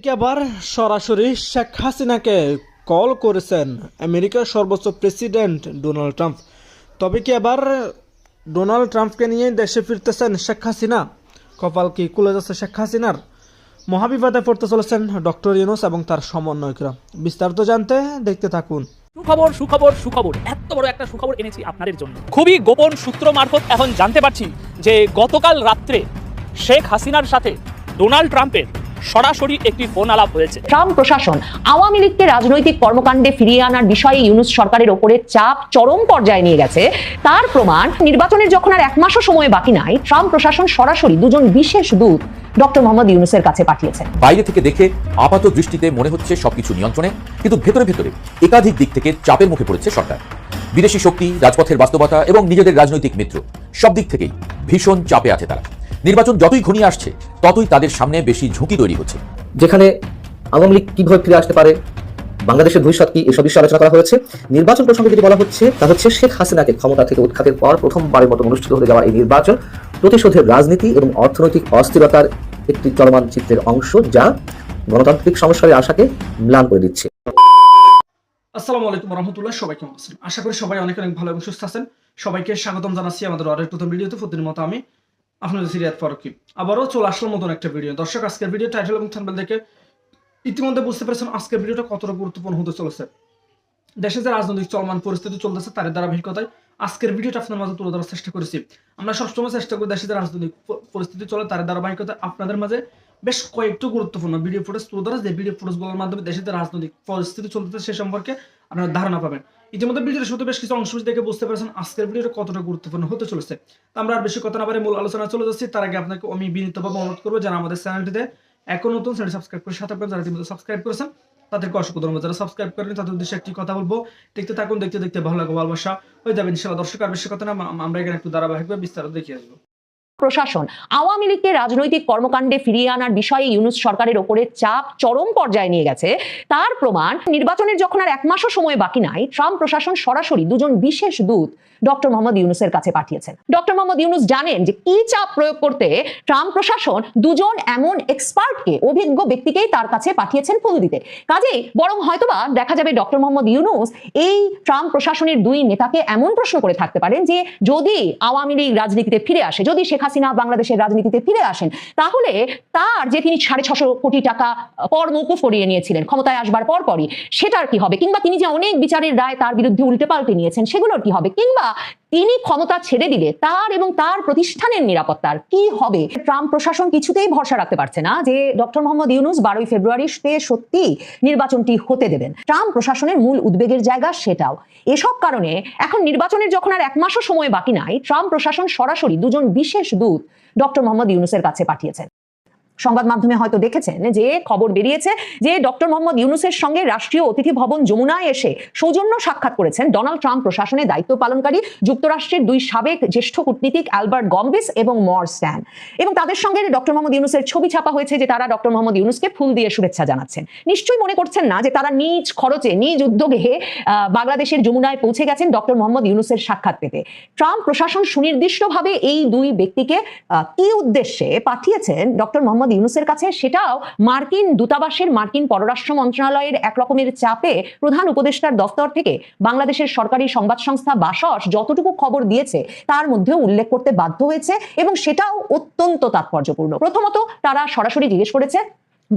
এদিকে আবার সরাসরি শেখ হাসিনাকে কল করেছেন আমেরিকার সর্বোচ্চ প্রেসিডেন্ট ডোনাল্ড ট্রাম্প। তবে কি আবার ডোনাল্ড ট্রাম্পকে নিয়ে দেশে ফিরতেছেন শেখ হাসিনা? কপাল কি কুলে যাচ্ছে শেখ হাসিনার? মহাবিবাদে পড়তে চলেছেন ডক্টর ইউনুস এবং তার সমন্বয়করা। বিস্তারিত জানতে দেখতে থাকুন। সুখবর সুখবর সুখবর। এত বড় একটা সুখবর এনেছি আপনাদের জন্য। খুবই গোপন সূত্র মারফত এখন জানতে পারছি যে গতকাল রাত্রে শেখ হাসিনার সাথে ডোনাল্ড ট্রাম্পের সরাসরি একটি ফোন আলাপ হয়েছে। ট্রাম্প প্রশাসন আওয়ামী লীগকে রাজনৈতিক কর্মকাণ্ডে ফিরিয়ে আনার বিষয়ে ইউনুস সরকারের ওপরে চাপ চরম পর্যায়ে নিয়ে গেছে। তার প্রমাণ নির্বাচনের যখন আর এক মাসও সময় বাকি নাই ট্রাম্প প্রশাসন সরাসরি দুজন বিশেষ দূত ডক্টর মোহাম্মদ ইউনুসের কাছে পাঠিয়েছেন বাইরে থেকে দেখে আপাত দৃষ্টিতে মনে হচ্ছে সবকিছু নিয়ন্ত্রণে কিন্তু ভেতরে ভেতরে একাধিক দিক থেকে চাপের মুখে পড়েছে সরকার। বিদেশি শক্তি রাজপথের বাস্তবতা এবং নিজেদের রাজনৈতিক মিত্র সব দিক থেকেই ভীষণ চাপে আছে তারা। নির্বাচন যতই ঘনিয়ে আসছে ততই তাদের সামনে বেশি ঝুঁকি তৈরি হচ্ছে। যেখানে আওয়ামী লীগ কীভাবে ফিরে আসতে পারে বাংলাদেশের ভবিষ্যৎ কি এসব বিষয়ে আলোচনা করা হয়েছে। নির্বাচন প্রসঙ্গে যেটি বলা হচ্ছে তা হচ্ছে শেখ হাসিনাকে ক্ষমতা থেকে উৎখাতের পর প্রথমবারের মতো অনুষ্ঠিত হতে যাওয়া এই নির্বাচন প্রতিশোধের রাজনীতি এবং অর্থনৈতিক অস্থিরতার একটি চলমান চিত্রের অংশ যা গণতান্ত্রিক সংস্কারের আশাকে ম্লান করে দিচ্ছে। আসসালামু আলাইকুম রহমতুল্লাহ সবাই কেমন আছেন? আশা করি সবাই অনেক অনেক ভালো এবং সুস্থ আছেন। সবাইকে স্বাগতম জানাচ্ছি আমাদের অর্ডার প্রথম ভিডিওতে। প্রতিদিন মতো আমি আপনাদের সিরিয়াত ফারুকি। আবারও চলে আসলাম মতন একটা ভিডিও। দর্শক, আজকের ভিডিও টাইটেল এবং থাম্বনেল দেখে ইতিমধ্যে বুঝতে পেরেছেন আজকের ভিডিওটা কতটা গুরুত্বপূর্ণ হতে চলেছে। দেশে যে রাজনৈতিক চলমান পরিস্থিতি চলতেছে তার ধারাবাহিকতায় আজকের ভিডিওটা আপনার মাঝে তুলে ধরার চেষ্টা করেছি। আমরা সবসময় চেষ্টা করি দেশে যে রাজনৈতিক পরিস্থিতি চলে তার ধারাবাহিকতায় আপনাদের মাঝে বেশ কয়েকটি গুরুত্বপূর্ণ ভিডিও ফুটেজ তুলে ধরা। যে ভিডিও ফুটেজগুলোর মাধ্যমে দেশে যে রাজনৈতিক পরিস্থিতি চলতেছে সে সম্পর্কে আপনারা ধারণা পাবেন। ইতিমধ্যে ভিডিওর শুরুতে বেশ কিছু অংশ দেখে বুঝতে পারছেন আজকের ভিডিওটা কতটা গুরুত্বপূর্ণ হতে চলেছে। আমরা আর বেশি কথা না পারে মূল আলোচনা চলে যাচ্ছি। তার আগে আপনাকে আমি বিনীতভাবে অনুরোধ করব যারা আমাদের চ্যানেলটিতে এখন নতুন চ্যানেল সাবস্ক্রাইব করে সাথে যারা ইতিমধ্যে সাবস্ক্রাইব করেছেন, তাদেরকে অসংখ্য ধন্যবাদ। যারা সাবস্ক্রাইব করেন তাদের উদ্দেশ্যে একটি কথা বলব, দেখতে থাকুন, দেখতে দেখতে ভালো লাগবে, ভালোবাসা হয়ে যাবে। ইনশাল্লাহ দর্শক, আর বেশি কথা না, আমরা এখানে একটু ধারাবাহিকভাবে বিস্তারিত দেখিয়ে আসব। প্রশাসন। আওয়ামী লীগকে রাজনৈতিক কর্মকাণ্ডে ফিরিয়ে আনার বিষয়ে ইউনুস সরকারের ওপরে চাপ চরম পর্যায়ে নিয়ে গেছে। তার প্রমাণ, নির্বাচনের যখন আর এক মাসও সময় বাকি নাই, ট্রাম্প প্রশাসন সরাসরি দুজন বিশেষ দূত ডক্টর মোহাম্মদ ইউনুসের কাছে পাঠিয়েছেন। ডক্টর মোহাম্মদ ইউনুস জানেন যে কি চাপ প্রয়োগ করতে ট্রাম্প প্রশাসন দুজন এমন এক্সপার্টকে অভিজ্ঞ ব্যক্তিকেই তার কাছে পাঠিয়েছেন ফুল দিতে। কাজেই বরং হয়তোবা দেখা যাবে ডক্টর মোহাম্মদ ইউনুস এই ট্রাম্প প্রশাসনের দুই নেতাকে এমন প্রশ্ন করে থাকতে পারেন যে যদি আওয়ামী লীগ রাজনীতিতে ফিরে আসে, যদি শেখ হাসিনা বাংলাদেশের রাজনীতিতে ফিরে আসেন, তাহলে তার যে তিনি সাড়ে ছশো কোটি টাকা পর মৌকুফ করিয়ে নিয়েছিলেন, ক্ষমতায় আসবার পর পরই, সেটার কি হবে? কিংবা তিনি যে অনেক বিচারের রায় তার বিরুদ্ধে উল্টে পাল্টে নিয়েছেন, সেগুলোর কি হবে? কিংবা তিনি ক্ষমতা ছেড়ে দিলে তার এবং তার প্রতিষ্ঠানের নিরাপত্তার কি হবে? ট্রাম্প প্রশাসন কিছুতেই ভরসা রাখতে পারছে না যে ডক্টর মোহাম্মদ ইউনুস বারোই ফেব্রুয়ারিতে সত্যি নির্বাচনটি হতে দেবেন। ট্রাম্প প্রশাসনের মূল উদ্বেগের জায়গা সেটাও। এসব কারণে এখন নির্বাচনের যখন আর এক মাসও সময় বাকি নাই, ট্রাম্প প্রশাসন সরাসরি দুজন বিশেষ দূত ডক্টর মোহাম্মদ ইউনুসের কাছে পাঠিয়েছেন। সংবাদ মাধ্যমে হয়তো দেখেছেন যে খবর বেরিয়েছে যে ডক্টর মোহাম্মদ ইউনুসের সঙ্গে রাষ্ট্রীয় অতিথি ভবন যমুনায় এসে সৌজন্য সাক্ষাৎ করেছেন ডোনাল্ড ট্রাম্প প্রশাসনে দায়িত্ব পালনকারী, যুক্তরাষ্ট্রের দুই সাবেক জ্যেষ্ঠ কূটনীতিক অ্যালবার্ট গম্বিস এবং মর স্ট্যান। এবং তাদের সঙ্গে ডক্টর মোহাম্মদ ইউনুসের ছবি ছাপা হয়েছে যে তারা ডক্টর মোহাম্মদ ইউনুসকে ফুল দিয়ে শুভেচ্ছা জানাচ্ছেন। নিশ্চয়ই মনে করছেন না যে তারা নিজ খরচে, নিজ উদ্যোগে বাংলাদেশের যমুনায় পৌঁছে গেছেন ডক্টর মোহাম্মদ ইউনুসের সাক্ষাৎ পেতে। ট্রাম্প প্রশাসন সুনির্দিষ্টভাবে এই দুই ব্যক্তিকে কি উদ্দেশ্যে পাঠিয়েছেন ডক্টর মোহাম্মদ ইউনুসের কাছে, সেটাও মার্কিন দূতাবাসের মার্কিন পররাষ্ট্র মন্ত্রণালয়ের একরকমের চাপে প্রধান উপদেষ্টার দফতর থেকে বাংলাদেশের সরকারি সংবাদ সংস্থা বাসস যতটুকু খবর দিয়েছে, তার মধ্যে উল্লেখ করতে বাধ্য হয়েছে এবং সেটাও অত্যন্ত তাৎপর্যপূর্ণ। প্রথমত তারা সরাসরি জিজ্ঞেস করেছে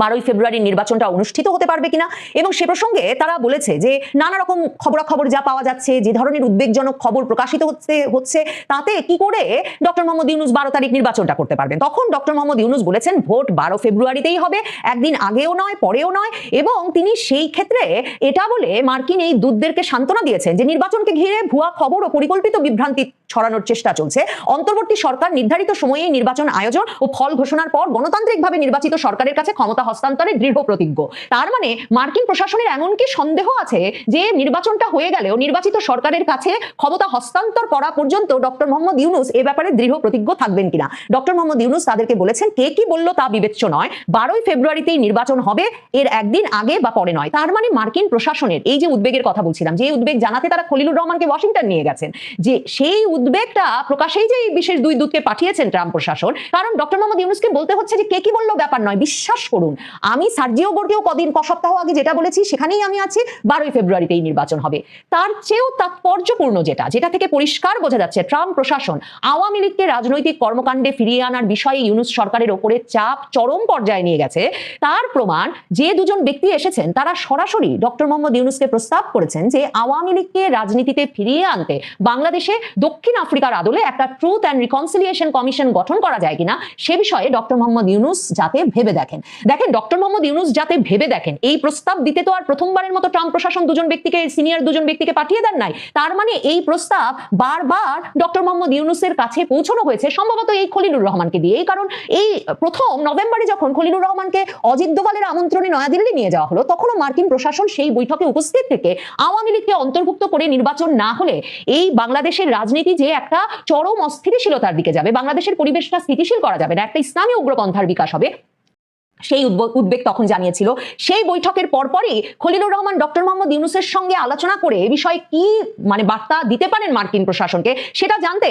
বারোই ফেব্রুয়ারি নির্বাচনটা অনুষ্ঠিত হতে পারবে কিনা? এবং সে প্রসঙ্গে তারা বলেছে যে, নানা রকম খবরাখবর যা পাওয়া যাচ্ছে, যে ধরনের উদ্বেগজনক খবর প্রকাশিত হচ্ছে হচ্ছে, তাতে কি করে ডক্টর মোহাম্মদ ইউনুস বারো তারিখ নির্বাচনটা করতে পারবেন? তখন ডক্টর মোহাম্মদ ইউনুস বলেছেন, ভোট বারো ফেব্রুয়ারিতেই হবে, একদিন আগেও নয়, পরেও নয়, এবং তিনি সেই ক্ষেত্রে এটা বলে মার্কিন এই দূতদেরকে সান্ত্বনা দিয়েছেন যে, নির্বাচনকে ঘিরে ভুয়া খবর ও পরিকল্পিত বিভ্রান্তি ছড়ানোর চেষ্টা চলছে। অন্তর্বর্তী সরকার নির্ধারিত সময়েই নির্বাচন আয়োজন ও ফল ঘোষণার পর গণতান্ত্রিকভাবে নির্বাচিত সরকারের কাছে ক্ষমতা হস্তান্তরে দৃঢ় প্রতিজ্ঞ। তার মানে মার্কিন প্রশাসনের এমনকি সন্দেহ আছে যে নির্বাচনটা হয়ে গেলেও নির্বাচিত সরকারের কাছে ক্ষমতা হস্তান্তর করা পর্যন্ত ডক্টর মোহাম্মদ ইউনুস এ ব্যাপারে দৃঢ় প্রতিজ্ঞ থাকবেন কিনা? ডক্টর মোহাম্মদ ইউনুস তাদেরকে বলেছেন, কে কি বলল তা বিবেচ্য নয়। বারোই ফেব্রুয়ারিতেই নির্বাচন হবে, এর একদিন আগে বা পরে নয়। তার মানে মার্কিন প্রশাসনের, এই যে উদ্বেগের কথা বলছিলাম, যে উদ্বেগ জানাতে তারা খলিলুর রহমানকে ওয়াশিংটন নিয়ে গেছেন, যে সেই উদ্বেগটা প্রকাশেই যে এই বিশেষ দুই দূতকে পাঠিয়েছেন ট্রাম্প প্রশাসন, কারণ ডক্টর মোহাম্মদ ইউনুসকে বলতে হচ্ছে যে কে কি বলল ব্যাপার নয়, বিশ্বাস করুন। আমি সার্জিও গোর্গেও কদিন, ক সপ্তাহ আগে যেটা বলেছি, সেখানেই আমি আছি, বারোই ফেব্রুয়ারিতেই নির্বাচন হবে। তার চেয়েও তাৎপর্যপূর্ণ যেটা যেটা থেকে পরিষ্কার বোঝা যাচ্ছে, ট্রাম্প প্রশাসন আওয়ামী লীগকে রাজনৈতিক কর্মকাণ্ডে ফিরিয়ে আনার বিষয়ে ইউনুস সরকারের ওপরে চাপ চরম পর্যায়ে নিয়ে গেছে। তার প্রমাণ, যে দুজন ব্যক্তি এসেছেন, তারা সরাসরি ডক্টর মোহাম্মদ ইউনুসকে প্রস্তাব করেছেন যে আওয়ামী লীগকে রাজনীতিতে ফিরিয়ে আনতে বাংলাদেশে দক্ষিণ আফ্রিকার আদলে একটা ট্রুথ অ্যান্ড রিকনসিলিয়েশন কমিশন গঠন করা যায় কিনা সে বিষয়ে ডক্টর মোহাম্মদ ইউনুস যাতে ভেবে দেখেন। দেখেন, ডক্টর মোহাম্মদ ইউনুস যাতে ভেবে দেখেন, এই প্রস্তাব দিতে তো আর প্রথমবারের মতো ট্রাম্প প্রশাসন দুজন ব্যক্তিকে, সিনিয়র দুজন ব্যক্তিকে পাঠিয়ে দেন নাই। তার মানে এই প্রস্তাব বারবার ডক্টর মোহাম্মদ ইউনুসের কাছে পৌঁছানো হয়েছে, সম্ভবত এই খলিলুর রহমানকে দিয়ে। এই কারণ এই প্রথম নভেম্বরে যখন খলিলুর রহমানকে অজিত দোভালের আমন্ত্রণে নয়াদিল্লি নিয়ে যাওয়া হলো, তখনও মার্কিন প্রশাসন সেই বৈঠকে উপস্থিত থেকে আওয়ামী লীগকে অন্তর্ভুক্ত করে নির্বাচন না হলে এই বাংলাদেশের রাজনীতি যে একটা চরম অস্থিতিশীলতার দিকে যাবে। বাংলাদেশের পরিবেশটা স্থিতিশীল করা যাবে না। একটা ইসলামী উগ্রপন্থার বিকাশ হবে। সেই উদ্বেগ তখন জানিয়েছিল। সেই বৈঠকের পরপরই খলিলুর রহমান ডক্টর মোহাম্মদ ইউনুসের সঙ্গে আলোচনা করে এ বিষয়ে কি মানে বার্তা দিতে পারেন মার্কিন প্রশাসনকে, সেটা জানতে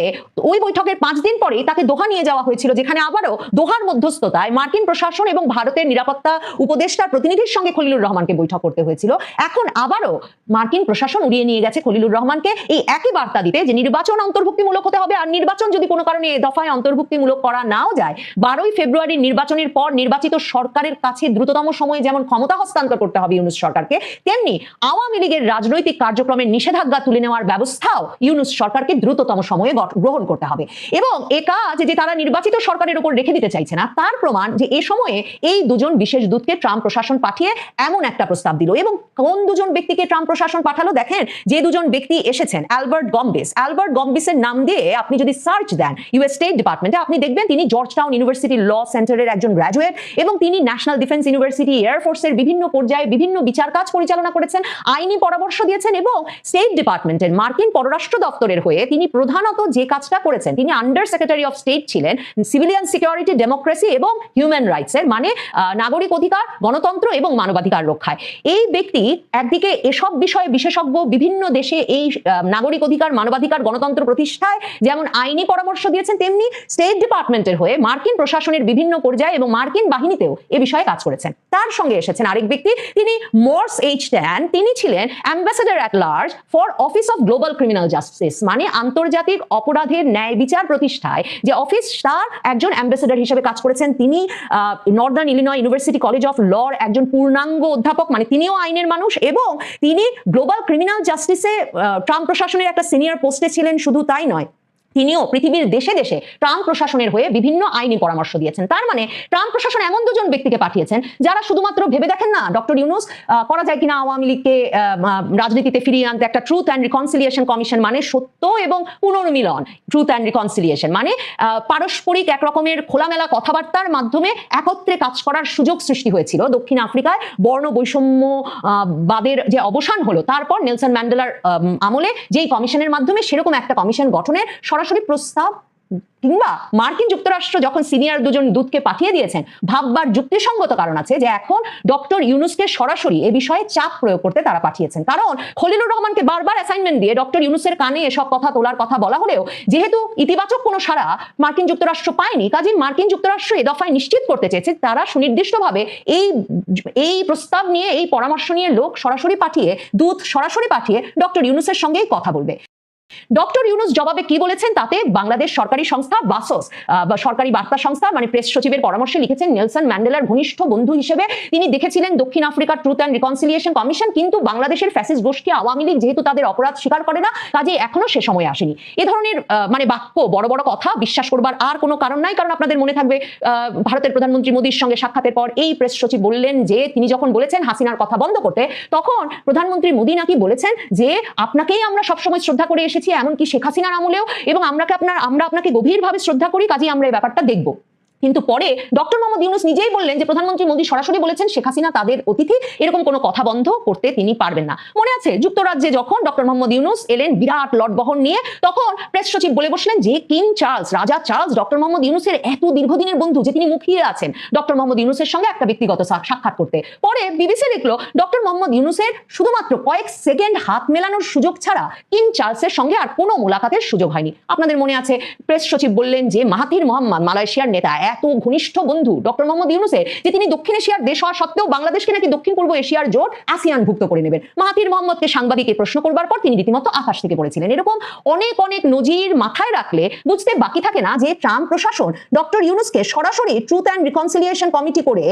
ওই বৈঠকের পাঁচ দিন পরেই তাকে দোহা নিয়ে যাওয়া হয়েছিল, যেখানে আবারও দোহার মধ্যস্থতায় মার্কিন প্রশাসন এবং ভারতের নিরাপত্তা উপদেষ্টার প্রতিনিধির সঙ্গে খলিলুর রহমানকে বৈঠক করতে হয়েছিল। এখন আবারও মার্কিন প্রশাসন উড়িয়ে নিয়ে গেছে খলিলুর রহমানকে। এই একই বার্তা দিতে যে নির্বাচন অন্তর্ভুক্তিমূলক হতে হবে আর নির্বাচন যদি কোনো কারণে এ দফায় অন্তর্ভুক্তিমূলক করা নাও যায়, বারোই ফেব্রুয়ারির নির্বাচনের পর নির্বাচিত সরকারের কাছে দ্রুততম সময়ে যেমন ক্ষমতা হস্তান্তর করতে হবে ইউনুস সরকারকে, তেমনি আওয়ামী লীগের রাজনৈতিক কার্যক্রমের নিষেধাজ্ঞা তুলে নেওয়ার ব্যবস্থাও ইউনুস সরকারকে দ্রুততম সময়ে গ্রহণ করতে হবে। এবং এ কাজ যে তারা নির্বাচিত সরকারের উপর রেখে দিতে চাইছে না, তার প্রমাণ যে এ সময়ে এই দুজন বিশেষ দূতকে ট্রাম্প প্রশাসন পাঠিয়ে এমন একটা প্রস্তাব দিল। এবং কোন দুজন ব্যক্তিকে ট্রাম্প প্রশাসন পাঠালো দেখেন, যে দুজন ব্যক্তি এসেছেন, অ্যালবার্ট গম্বিস। অ্যালবার্ট গম্বিসের নাম দিয়ে আপনি যদি সার্চ দেন ইউএস স্টেট ডিপার্টমেন্টে আপনি দেখবেন তিনি জর্জ টাউন ইউনিভার্সিটি ল সেন্টারের একজন গ্র্যাজুয়েট এবং তিনি ন্যাশনাল ডিফেন্স ইউনিভার্সিটি এয়ারফোর্সের বিভিন্ন পর্যায়ে বিভিন্ন বিচার কাজ পরিচালনা করেছেন, আইনি পরামর্শ দিয়েছেন এবং স্টেট ডিপার্টমেন্টের মার্কিন পররাষ্ট্র দপ্তরের হয়ে তিনি প্রধানত যে কাজটা করেছেন, তিনি আন্ডার সেক্রেটারি অফ স্টেট ছিলেন সিভিলিয়ান সিকিউরিটি ডেমোক্রেসি এবং হিউম্যান রাইটস এর মানে নাগরিক অধিকার, গণতন্ত্র এবং মানবাধিকার রক্ষায়। এই ব্যক্তি একদিকে এসব বিষয়ে বিশেষজ্ঞ বিভিন্ন দেশে এই নাগরিক অধিকার, মানবাধিকার, গণতন্ত্র প্রতিষ্ঠায় যেমন আইনি পরামর্শ দিয়েছেন, তেমনি স্টেট ডিপার্টমেন্টের হয়ে মার্কিন প্রশাসনের বিভিন্ন পর্যায়ে এবং মার্কিন বাহিনীতেও এ বিষয়ে কাজ করেছেন। তার সঙ্গে এসেছেন আরেক ব্যক্তি, তিনি মর্স এইচ ট্যান, তিনি ছিলেন ambassador at large for office of global criminal justice মানে আন্তর্জাতিক অপরাধের ন্যায় বিচার প্রতিষ্ঠায়। যে অফিস তার একজন অ্যাম্বাসেডার হিসেবে কাজ করেছেন, তিনি Northern Illinois University College of লর একজন পূর্ণাঙ্গ অধ্যাপক মানে তিনিও আইনের মানুষ এবং তিনি গ্লোবাল ক্রিমিনাল জাস্টিসে ট্রাম্প প্রশাসনের একটা সিনিয়র পোস্টে ছিলেন, শুধু তাই নয়। তিনিও পৃথিবীর দেশে দেশে ট্রাম্প প্রশাসনের হয়ে বিভিন্ন আইনি পরামর্শ দিয়েছেন। তার মানে ট্রাম্প প্রশাসন এমন দুজন ব্যক্তিকে পাঠিয়েছেন যারা শুধুমাত্র ভেবে দেখেন না ডক্টর ইউনুস করা যায় কিনা আওয়ামী লীগকে রাজনীতিতে ফিরিয়ে আনতে একটা ট্রুথ অ্যান্ড রিকনসিলিয়েশন কমিশন মানে সত্য এবং পুনর্মিলন। ট্রুথ অ্যান্ড রিকনসিলিয়েশন মানে পারস্পরিক এক রকমের খোলামেলা কথাবার্তার মাধ্যমে একত্রে কাজ করার সুযোগ সৃষ্টি হয়েছিল দক্ষিণ আফ্রিকায়। বর্ণ বৈষম্য বাদের যে অবসান হলো তারপর নেলসন ম্যান্ডেলার আম, আমলে যেই কমিশনের মাধ্যমে সেরকম একটা কমিশন গঠনের সরাসরি প্রস্তাব কিংবা মার্কিন যুক্তরাষ্ট্র যখন সিনিয়র দুজন দূতকে পাঠিয়ে দিয়েছেন, ভাববার যুক্তিসঙ্গত কারণ আছে যে এখন ডক্টর ইউনুসকে সরাসরি এ বিষয়ে চাপ প্রয়োগ করতে তারা পাঠিয়েছেন। কারণ খলিলুর রহমানকে বারবার অ্যাসাইনমেন্ট দিয়ে ডক্টর ইউনুসের কানে এসব কথা তোলার কথা বলা হলেও যেহেতু ইতিবাচক কোনো সারা মার্কিন যুক্তরাষ্ট্র পায়নি, কাজে মার্কিন যুক্তরাষ্ট্র এ দফায় নিশ্চিত করতে চেয়েছে, তারা সুনির্দিষ্টভাবে এই এই প্রস্তাব নিয়ে, এই পরামর্শ নিয়ে লোক সরাসরি পাঠিয়ে, দূত সরাসরি পাঠিয়ে ডক্টর ইউনুসের সঙ্গেই কথা বলবে। ডক্টর ইউনুস জবাবে কি বলেছেন তাতে বাংলাদেশ সরকারি সংস্থা বাসস সরকারি বার্তা সংস্থা মানে প্রেস সচিবের পরামর্শে লিখেছেন নেলসন ম্যান্ডেলার ঘনিষ্ঠ বন্ধু হিসেবে তিনি দেখেছিলেন দক্ষিণ আফ্রিকার ট্রুথ অ্যান্ড রিকনসিলিয়েশন কমিশন, কিন্তু বাংলাদেশের ফ্যাসিস গোষ্ঠী আওয়ামী লীগ যেহেতু তাদের অপরাধ স্বীকার করে না কাজে এখনও সে সময় আসেনি। এ ধরনের মানে বাক্য, বড় বড় কথা বিশ্বাস করবার আর কোনো কারণ নাই, কারণ আপনাদের মনে থাকবে ভারতের প্রধানমন্ত্রী মোদীর সঙ্গে সাক্ষাতের পর এই প্রেস সচিব বললেন যে, তিনি যখন বলেছেন হাসিনার কথা বন্ধ করতে, তখন প্রধানমন্ত্রী মোদী নাকি বলেছেন যে, আপনাকেই আমরা সবসময় শ্রদ্ধা করে এসেছি। এমনকি শেখ হাসিনার আমলেও, এবং আমরা আপনার, আমরা আপনাকে গভীরভাবে শ্রদ্ধা করি, কাজেই আমরা এই ব্যাপারটা দেখব। কিন্তু পরে ডক্টর মোহাম্মদ ইউনুস নিজেই বললেন যে প্রধানমন্ত্রী মোদী সরাসরি বলেছেন শেখ হাসিনা তাদের অতিথি, এরকম কোনো কথা বন্ধ করতে তিনি পারবেন না। মনে আছে যুক্তরাজ্যে যখন ডক্টর মোহাম্মদ ইউনুস এলেন বিরাট লট বহন নিয়ে, তখন প্রেস সচিব বলে বসলেন যে কিং চার্লস, রাজা চার্লস, ডক্টর মোহাম্মদ ইউনুসের এত দীর্ঘদিনের বন্ধু যে তিনি মুখিয়ে আছেন ডক্টর মোহাম্মদ ইউনুসের সঙ্গে একটা ব্যক্তিগত সাক্ষাৎ করতে। পরে বিবিসি লিখলো, ডক্টর মোহাম্মদ ইউনুসের শুধুমাত্র কয়েক সেকেন্ড হাত মেলানোর সুযোগ ছাড়া কিং চার্লসের সঙ্গে আর কোনো মোলাকাতের সুযোগ হয়নি। আপনাদের মনে আছে প্রেস সচিব বললেন যে মাহাথির মোহাম্মদ, মালয়েশিয়ার নেতা এত ঘনিষ্ঠ বন্ধু ডক্টর মোহাম্মদ ইউনুসের যে তিনি দক্ষিণ এশিয়ার দেশ হওয়া সত্ত্বেও বাংলাদেশকে নাকি দক্ষিণ পূর্ব এশিয়ার জোট আসিয়ান ভুক্ত করে নেবেন। মাহাতির মোহাম্মদকে সাংবাদিকে প্রশ্ন করবার পর তিনি রীতিমতো আকাশ থেকে পড়েছিলেন। এরকম অনেক অনেক নজির মাথায় রাখলে বুঝতে বাকি থাকে না যে ট্রাম্প প্রশাসন ডক্টর ইউনুসকে সরাসরি ট্রুথ অ্যান্ড রিকনসিলিয়েশন কমিটি করে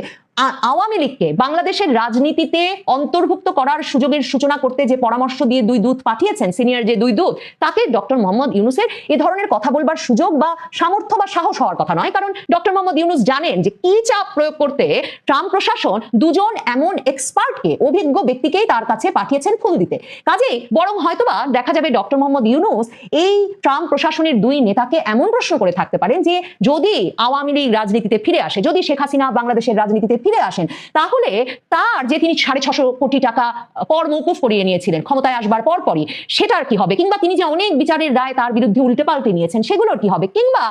আ- আওয়ামী লীগকে বাংলাদেশের রাজনীতিতে অন্তর্ভুক্ত করার সুযোগের সূচনা করতে যে পরামর্শ দিয়ে দুই দূত পাঠিয়েছেন, সিনিয়র যে দুই দূত, তাকে ডক্টর মোহাম্মদ ইউনুসের এ ধরনের কথা বলবার সুযোগ বা সামর্থ্য বা সাহস হওয়ার কথা নয়। কারণ ডক্টর মোহাম্মদ ইউনুস জানেন যে কি চাপ প্রয়োগ করতে ট্রাম্প প্রশাসন দুজন এমন এক্সপার্টকে, অভিজ্ঞ ব্যক্তিকেই তার কাছে পাঠিয়েছেন ফুল দিতে। কাজেই বরং হয়তোবা দেখা যাবে ডক্টর মোহাম্মদ ইউনুস এই ট্রাম্প প্রশাসনের দুই নেতাকে এমন প্রশ্ন করে থাকতে পারেন যে যদি আওয়ামী লীগ রাজনীতিতে ফিরে আসে, যদি শেখ হাসিনা বাংলাদেশের রাজনীতিতে ফিরে আসেন। তাহলে তার যে তিনি সাড়ে ছশো কোটি টাকা কর মৌকুফ করিয়ে নিয়েছিলেন, ক্ষমতায় আসবার পর পরই, সেটার কি হবে? কিংবা তিনি যে অনেক বিচারের রায় তার বিরুদ্ধে উল্টে পাল্টে নিয়েছেন, সেগুলোর কি হবে? কিংবা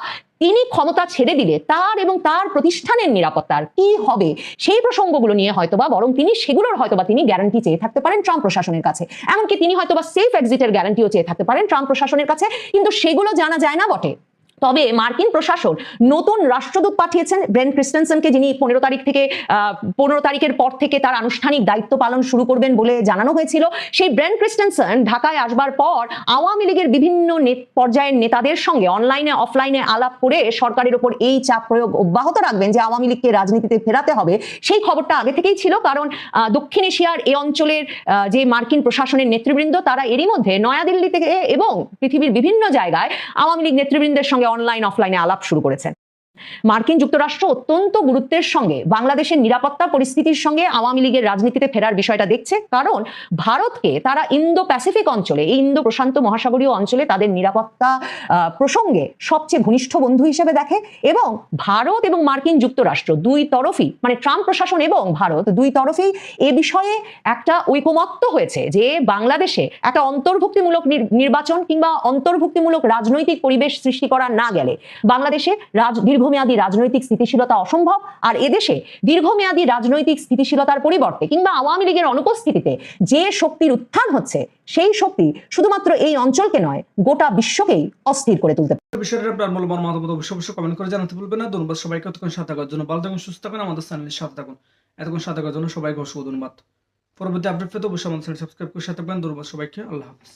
তিনি ক্ষমতা ছেড়ে দিলে তার এবং তার প্রতিষ্ঠানের নিরাপত্তার কি হবে? সেই প্রসঙ্গগুলো নিয়ে হয়তোবা, বরং তিনি সেগুলোর হয়তোবা তিনি গ্যারান্টি চেয়ে থাকতে পারেন ট্রাম্প প্রশাসনের কাছে। এমনকি তিনি হয়তোবা সেফ এক্সিটের গ্যারান্টিও চেয়ে থাকতে পারেন ট্রাম্প প্রশাসনের কাছে, কিন্তু সেগুলো জানা যায় না বটে। তবে মার্কিন প্রশাসন নতুন রাষ্ট্রদূত পাঠিয়েছেন ব্রেন ক্রিস্টেনসনকে, যিনি পনেরো তারিখ থেকে পনেরো তারিখের পর থেকে তার আনুষ্ঠানিক দায়িত্ব পালন শুরু করবেন বলে জানানো হয়েছিল। সেই ব্রেন ক্রিস্টেনসন ঢাকায় আসবার পর আওয়ামী লীগের বিভিন্ন পর্যায়ের নেতাদের সঙ্গে অনলাইনে, অফলাইনে আলাপ করে সরকারের উপর এই চাপ প্রয়োগ অব্যাহত রাখবেন যে আওয়ামী লীগকে রাজনীতিতে ফেরাতে হবে। সেই খবরটা আগে থেকেই ছিল কারণ দক্ষিণ এশিয়ার এই অঞ্চলের যে মার্কিন প্রশাসনের নেতৃবৃন্দ তারা এরই মধ্যে নয়াদিল্লি থেকে এবং পৃথিবীর বিভিন্ন জায়গায় আওয়ামী লীগ নেতৃবৃন্দের সঙ্গে অনলাইন অফলাইনে আলাপ শুরু করেছেন। মার্কিন যুক্তরাষ্ট্র অত্যন্ত গুরুত্বের সঙ্গে বাংলাদেশের নিরাপত্তা পরিস্থিতির সঙ্গে আওয়ামী লীগের রাজনীতিতে ফেরার বিষয়টা দেখছে। কারণ ভারতকে তারা ইন্দো প্যাসিফিক অঞ্চলে, এই ইন্দো প্রশান্ত মহাসাগরীয় অঞ্চলে তাদের নিরাপত্তা প্রসঙ্গে সবচেয়ে ঘনিষ্ঠ বন্ধু হিসেবে দেখে এবং ভারত এবং মার্কিন যুক্তরাষ্ট্র দুই তরফই মানে ট্রাম্প প্রশাসন এবং ভারত দুই তরফেই এ বিষয়ে একটা ঐকমত্য হয়েছে যে বাংলাদেশে একটা অন্তর্ভুক্তিমূলক নির- নির্বাচন কিংবা অন্তর্ভুক্তিমূলক রাজনৈতিক পরিবেশ সৃষ্টি করা না গেলে বাংলাদেশে রাজ দীর্ঘমেয়াদী রাজনৈতিক স্থিতিশীলতা অসম্ভব, আর এদেশে দীর্ঘমেয়াদী রাজনৈতিক স্থিতিশীলতার পরিবর্তে কিংবা আওয়ামী লীগের অনুপস্থিতিতে যে শক্তির উত্থান হচ্ছে, সেই শক্তি শুধুমাত্র এই অঞ্চলকে নয়, গোটা বিশ্বকেই অস্থির করে তুলতে কমেন্ট করে জানাতে ভুলবেন না। ধন্যবাদ সবাইকে। এতক্ষণ সাথে থাকার জন্য ভালো থাকুন, সুস্থ থাকুন, আমাদের চ্যানেলের সাথে থাকুন। এতক্ষণ সাথে থাকার জন্য সবাইকে অসংখ্য ধন্যবাদ। পরবর্তী আপডেট পেতে অবশ্যই আমাদের চ্যানেল সাবস্ক্রাইব করে সাথে থাকবেন। ধন্যবাদ সবাইকে। আল্লাহ হাফিজ।